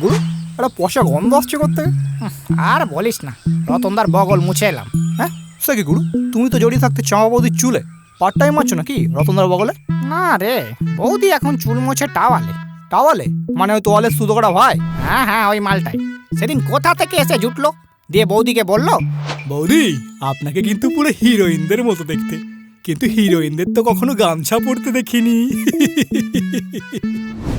গুরু একটা পয়সা গন্ধ আসছে করতে আর বলিস না রতনদার বগল মুছে এলাম। হ্যাঁ? সে কি গুরু? তুমি তো জড়িয়ে থাকতে চামা বৌদির চুলে। পার্ট টাইম আছো নাকি রতনদার বগলে? না রে বৌদি এখন চুল মুছে টাওয়ালে। টাওয়ালে? মানে ওই তোয়ালে সুতো করা ভাই? হ্যাঁ হ্যাঁ ওই মালটাই সেদিন কোথা থেকে এসে জুটলো? দিয়ে বৌদিকে বলল বৌদি আপনাকে কিন্তু পুরো হিরোইনদের মতো দেখতে। কিন্তু হিরোইনদের তো কখনো গামছা পরতে দেখিনি।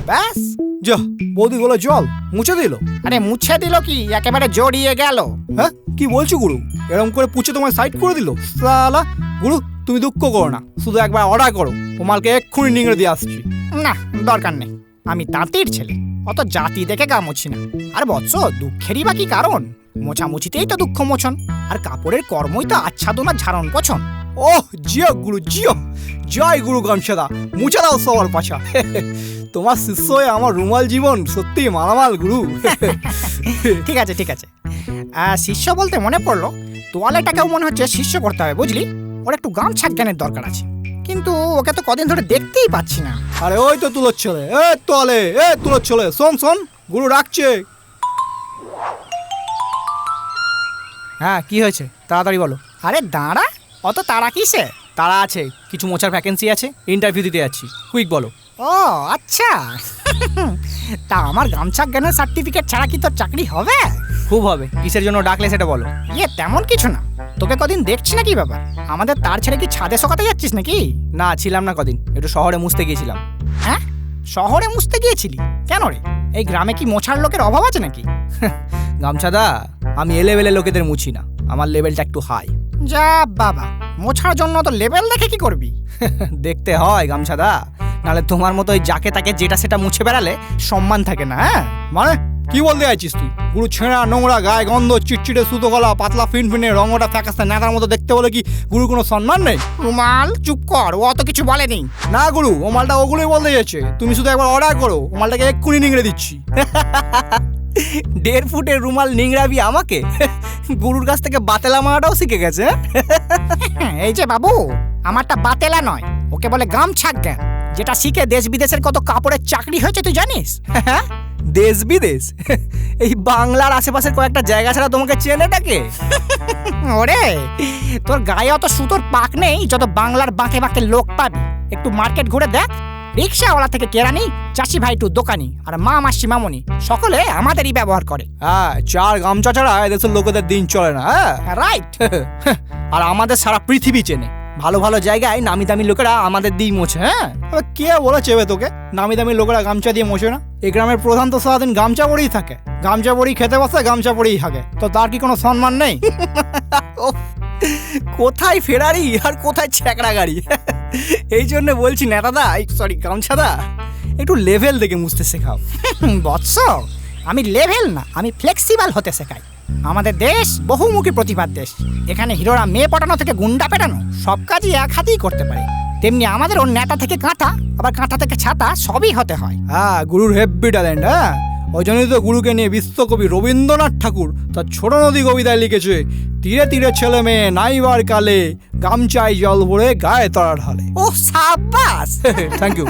ব্যাস। যা বৌদি গলা জল মুছে দিল। আরে মুছে দিল কি? একেবারে জড়িয়ে গেল। হ্যাঁ কি বলছো গুরু? এরকম করে পুছে তোমার সাইড করে দিল? সালা গুরু তুমি দুঃখ করো না। শুধু একবার অর্ডার করো। ও মালকে এক্ষুনি নিংড়ে দিয়ে আসছি। না দরকার নেই। আমি তাঁতির ছেলে। অত জাতি দেখে গা মুছি না। আর বৎস দুঃখেরই বা কি কারণ? মোছামুছিতেই তো দুঃখ মোচন আর কাপড়ের কর্মই তো আচ্ছাদনা ঝাড়ন পছন। ওহ জিও গুরু জিও। জয় গুরু গামছাদা মুছে দাও সবার পাছা। তোমার শিষ্য হয়ে আমার রুমাল জীবন সত্যি মালামাল গুরু। ঠিক আছে ঠিক আছে। শিষ্য বলতে মনে পড়ল তোয়ালেটাকেও মনে হচ্ছে শিষ্য করতে হবে বুঝলি? ওর একটু গামছা জ্ঞানের দরকার আছে। কিন্তু ওকে তো কদিন ধরে দেখতেই পাচ্ছি না। আরে ওই তো তুলোর ছেলে। এ তোলে এ তুলোর ছেলে শোন শোন গুরু রাখছে হ্যাঁ কি হয়েছে? তাড়াতাড়ি বলো। আরে দাঁড়া অত তারা কিসে? তারা আছে কিছু মোচার ভ্যাকেন্সি আছে ইন্টারভিউ দিতে যাচ্ছি। কুইক বলো। ও আচ্ছা। তা আমার গামছা জ্ঞানের সার্টিফিকেট ছাড়া কি তোর চাকরি হবে? খুব হবে। কিসের জন্য ডাকলে সেটা বলো। ইয়ে তেমন কিছু না। তোকে কদিন দেখছি না কি ব্যাপার আমাদের তার ছেড়ে কি ছাদে শোকাতে যাচ্ছিস নাকি? না ছিলাম না কদিন। একটু শহরে মুছতে গিয়েছিলাম। হ্যাঁ? শহরে মুছতে গিয়েছিলি? কেন রে? এই গ্রামে কি মোছার লোকের অভাব আছে নাকি? গামছাদা আমি এ লেভেলের লোকেদের মুছি না। আমার লেভেলটা একটু হাই যা বাবা মোছার জন্য তো লেভেল দেখে কি করবি? দেখতে হয় গামছাদা। নাহলে তোমার মতো ওই যাকে তাকে যেটা সেটা মুছে বেড়ালে সম্মান থাকে না হ্যাঁ? মানে? কি বলতে চাইছিস তুই? গুরু ছেঁড়া নোংরা গায়ে গন্ধ চিটচিটে সুতো গলা পাতলা ফিন ফিনফিনে রঙটা ফ্যাকাস্তা নেতার মতো দেখতে বলে কি গুরু কোনো সম্মান নেই? রুমাল চুপ কর ও অত কিছু বলেনি। না গুরু ও মালটা ওগুলোই বলতে যাচ্ছে তুমি শুধু একবার অর্ডার করো ও মালটাকে এক্ষুনি নিংড়ে দিচ্ছি। দেড় ফুটের রুমাল নিংড়াবি আমাকে? গুরুর কাছ থেকে বাতেলা মারাটাও শিখে গেছে হ্যাঁ, এই যে বাবু আমারটা বাতেলা নয় ওকে বলে গামছা জ্ঞান যেটা শিখে দেশ বিদেশের কত কাপড়ের চাকরি হয়েছে তুই জানিস? দেশ বিদেশ এই বাংলার আশেপাশের কয়েকটা জায়গা ছাড়া তোমাকে চেনে চেনেটাকে ওরে তোর গায়ে অত সুতোর পাক নেই যত বাংলার বাঁকে বাঁকে লোক পাবি। একটু মার্কেট ঘুরে দেখ। রিক্সাওয়ালা থেকে কেরানি চাষি ভাই টু দোকানি আর মা মাসি মামনি সকলে আমাদেরই ব্যবহার করে। হ্যাঁ চার গামছা ছাড়া এদেশের লোকেদের দিন চলে না হ্যাঁ? রাইট আর আমাদের সারা পৃথিবী চেনে। ভালো ভালো জায়গায় নামি দামি লোকেরা আমাদের দিই মোছে হ্যাঁ? কে বলেছে বে তোকে? নামি দামি লোকেরা গামছা দিয়ে মোছে না? এই গ্রামের প্রধান তো সারাদিন গামছা পরেই থাকে। গামছা পরেই খেতে বসে গামছা পরেই থাকে তো তার কি কোনো সম্মান নেই? কোথায় ফেরারি আর কোথায় ছ্যাকড়া গাড়ি এই জন্য বলছি নেতাদা সরি গামছাদা একটু লেভেল দেখে মুছতে শেখাও। বৎস, আমি লেভেল না, আমি ফ্লেক্সিবল হতে শেখাই। আমাদের দেশ বহুমুখী প্রতিভার দেশ। এখানে হিরোরা মেয়ে পটানো থেকে গুন্ডা পেটানো, সব কাজই এক হাতেই করতে পারে। তেমনি আমাদের ওর নেতা থেকে কাঁথা আবার কাঁথা থেকে ছাতা, সবই হতে হয়। হ্যাঁ গুরুর হেব্বি ট্যালেন্ট হ্যাঁ? ওই জন্যই তো গুরুকে নিয়ে বিশ্বকবি রবীন্দ্রনাথ ঠাকুর তার ছোট নদী কবিতায় লিখেছে তীরে তীরে ছেলে মেয়ে নাইবার কালে গামচাই জল ভরে গায়ে তরা ঢালে ও সাবাস থ্যাংক ইউ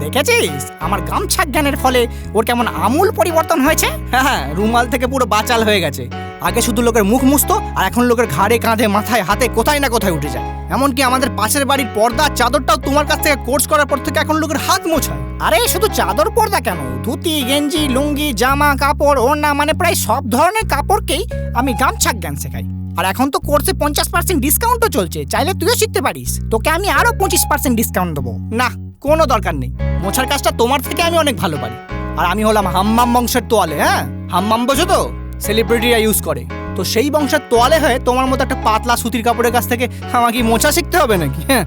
দেখেছিস? আমার গামছা জ্ঞানের ফলে ওর কেমন আমূল পরিবর্তন হয়েছে? হ্যাঁ হ্যাঁ রুমাল থেকে পুরো বাচাল হয়ে গেছে। আগে শুধু লোকের মুখ মুছতো, আর এখন লোকের ঘাড়ে, কাঁধে, মাথায়, হাতে, কোথায় না কোথায় উঠে যায়। এমনকি আমাদের পাশের বাড়ির পর্দা, চাদরটাও তোমার কাছ থেকে কোর্স করার পর থেকে এখন লোকের হাত মোছায় আরে, শুধু চাদর, পর্দা কেন? ধুতি, গেঞ্জি, লুঙ্গি, জামা, কাপড়, ওড়না মানে প্রায় সব ধরনের কাপড়কেই আমি গামছা জ্ঞান শেখাই। আর এখন তো কোর্সে পঞ্চাশ পার্সেন্ট ডিসকাউন্টও চলছে, চাইলে তুইও শিখতে পারিস। তোকে আমি আরও পঁচিশ পার্সেন্ট ডিসকাউন্ট দেবো। না, কোনো দরকার নেই। মোছার কাজটা তোমার থেকে আমি অনেক ভালো পারি। আর আমি হলাম হাম্মাম বংশের তোয়ালে হ্যাঁ? হাম্মাম বোঝো তো? সেলিব্রিটিরা ইউজ করে। তো সেই বংশের তোয়ালে হয়ে তোমার মতো একটা পাতলা সুতির কাপড়ের কাছ থেকে আমাকে মোছা শিখতে হবে নাকি? হ্যাঁ।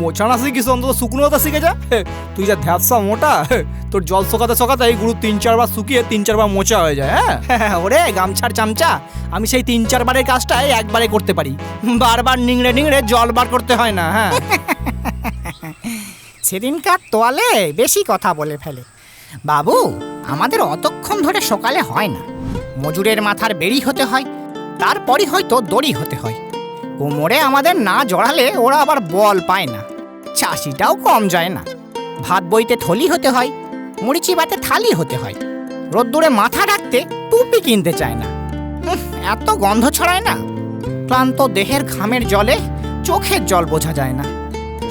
মোছা না শিখিস অন্তত শুকনোটা শিখে যা? তুই যা ধ্যাপসা মোটা, তোর জল শোকাতে শোকাতে এই গুরু তিন চারবার শুকিয়ে তিন চারবার মোচা হয়ে যায় হ্যাঁ ওরে গামছার চামচা, আমি সেই তিন চারবারের কাজটাই একবারে করতে পারি। বারবার নিংড়ে নিংড়ে জল বার করতে হয় না হ্যাঁ? সেদিনকার তোয়ালে বেশি কথা বলে ফেলে। বাবু, আমাদের অতক্ষণ ধরে সকালে হয় না। মজুরের মাথার বেরি হতে হয়, তারপরই হয়তো দড়ি হতে হয়। কোমরে আমাদের না জড়ালে ওরা আবার বল পায় না। চাষিটাও কম যায় না। ভাত বইতে থলি হতে হয় মরিচি চিবাতে থালি হতে হয়। রোদ্দুরে মাথা ঢাকতে টুপি কিনতে চায় না। এত গন্ধ ছড়ায় না। ক্লান্ত দেহের ঘামের জলে চোখের জল বোঝা যায় না।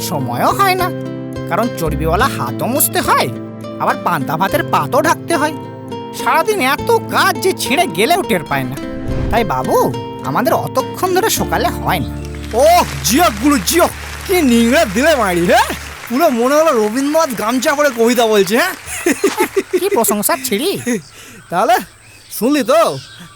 সময়ও হয় না, কারণ চর্বিওয়ালা হাতও মুছতে হয়, আবার পান্তা ভাতের পাতও ঢাকতে হয়। সারাদিন এত কাজ যে ছিঁড়ে গেলেও টের পায় না। তাই বাবু আমাদের অতক্ষণ ধরে সকালে হয় না। ও জিও গুলো জিও কি নিংড়ে দিলে মারি হ্যাঁ পুরো মনে হলো রবীন্দ্রনাথ গামছা করে কবিতা বলছে হ্যাঁ কি প্রশংসা ছিড়ি? তাহলে শুনলি তো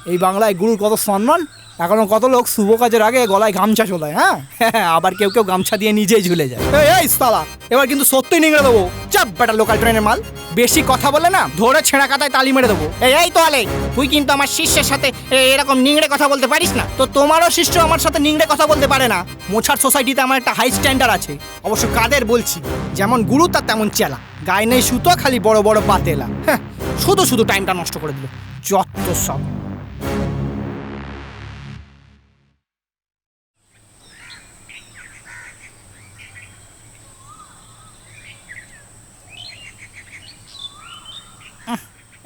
এই বাংলায় গুরুর কত সম্মান এখনও কত লোক শুভ কাজের আগে গলায় গামছা চলায় হ্যাঁ? আবার কেউ কেউ গামছা দিয়ে নিজেই ঝুলে যায়। এই, এই সালা এবার কিন্তু সত্যি নিংড়ে দেবো। চাপ বেটা লোকাল ট্রেনের মাল। বেশি কথা বলে না, ধরে ছেঁড়া কাতায় তালি মেরে দেবো। এই তো আলে তুই কিন্তু আমার শিষ্যের সাথে এরকম নিংড়ে কথা বলতে পারিস না। তো তোমারও শিষ্য আমার সাথে নিংড়ে কথা বলতে পারে না। মোছার সোসাইটিতে আমার একটা হাই স্ট্যান্ডার্ড আছে। অবশ্য কাদের বলছি, যেমন গুরু তার তেমন চেলা। গায়ে নেই সুতো, খালি বড় বড় পাতেলা। হ্যাঁ শুধু শুধু টাইমটা নষ্ট করে দিল। যত সব।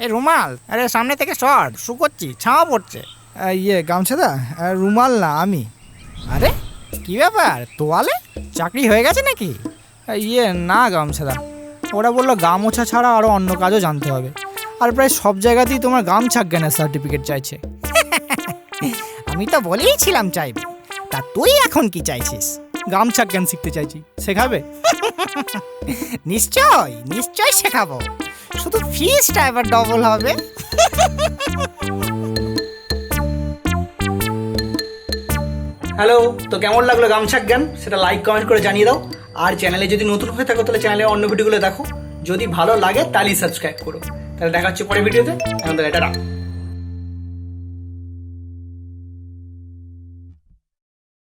এই রুমাল আরে সামনে থেকে শর্ট শুকোচ্ছি ছাওয়া পড়ছে। ইয়ে গামছাদা রুমাল না আমি। আরে কি ব্যাপার? তোয়ালে? চাকরি হয়ে গেছে নাকি? ইয়ে না গামছাদা ওরা বলল গামোছা ছাড়া আরও অন্য কাজও জানতে হবে। আর প্রায় সব জায়গাতেই তোমার গামছা জ্ঞানের সার্টিফিকেট চাইছে। আমি তো বলেইছিলাম চাইবি। তা তুই এখন কি চাইছিস? গামছা জ্ঞান শিখতে চাইছি। শেখাবে? নিশ্চয় নিশ্চয় শেখাবো। শুধু ফিসটা এবার ডবল হবে। হ্যালো তো কেমন লাগল গামছা জ্ঞান? সেটা লাইক কমেন্ট করে জানিয়ে দাও। আর চ্যানেলে যদি নতুন হয়ে থাকো, তাহলে চ্যানেলে অন্য ভিডিওগুলো দেখো। যদি ভালো লাগে, তাহলেই সাবস্ক্রাইব করো। তাহলে দেখা হচ্ছে পরের ভিডিওতে। আমাদের এটা রাখ